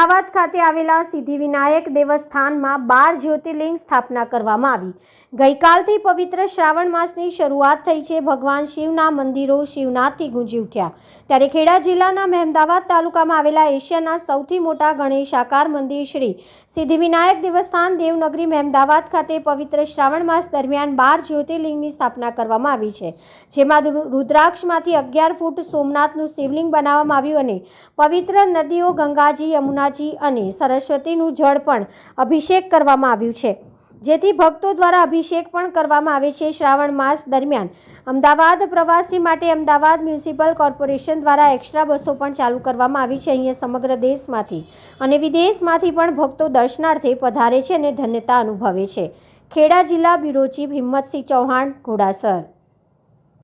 અમદાવાદ ખાતે આવેલા સિદ્ધિવિનાયક દેવસ્થાનમાં બાર જ્યોતિર્લિંગ સ્થાપના કરવામાં આવી. ગઈકાલથી પવિત્ર શ્રાવણ માસની શરૂઆત થઈ છે. ભગવાન શિવના મંદિરો શિવનાથથી ગુંજી ઉઠ્યા. ત્યારે ખેડા જિલ્લાના મહેમદાવાદ તાલુકામાં આવેલા એશિયાના સૌથી મોટા ગણેશ આકાર મંદિર શ્રી સિદ્ધિવિનાયક દેવસ્થાન દેવનગરી મહેમદાવાદ ખાતે પવિત્ર શ્રાવણ માસ દરમિયાન બાર જ્યોતિર્લિંગની સ્થાપના કરવામાં આવી છે. જેમાં રુદ્રાક્ષમાંથી અગિયાર ફૂટ સોમનાથનું શિવલિંગ બનાવવામાં આવ્યું અને પવિત્ર નદીઓ ગંગાજી યમુનાજી અને સરસ્વતીનું જળ પણ અભિષેક કરવામાં આવ્યું છે. જેથી ભક્તો દ્વારા અભિષેક પણ કરવામાં આવે છે શ્રાવણ માસ દરમિયાન. અમદાવાદ પ્રવાસી માટે અમદાવાદ મ્યુનિસિપલ કોર્પોરેશન દ્વારા એક્સ્ટ્રા બસો પણ ચાલુ કરવામાં આવી છે. અહીંયા સમગ્ર દેશમાંથી અને વિદેશમાંથી પણ ભક્તો દર્શનાર્થે પધારે છે અને ધન્યતા અનુભવે છે. ખેડા જિલ્લા બ્યુરો ચીફ હિંમતસિંહ ચૌહાણ, ઘોડાસર.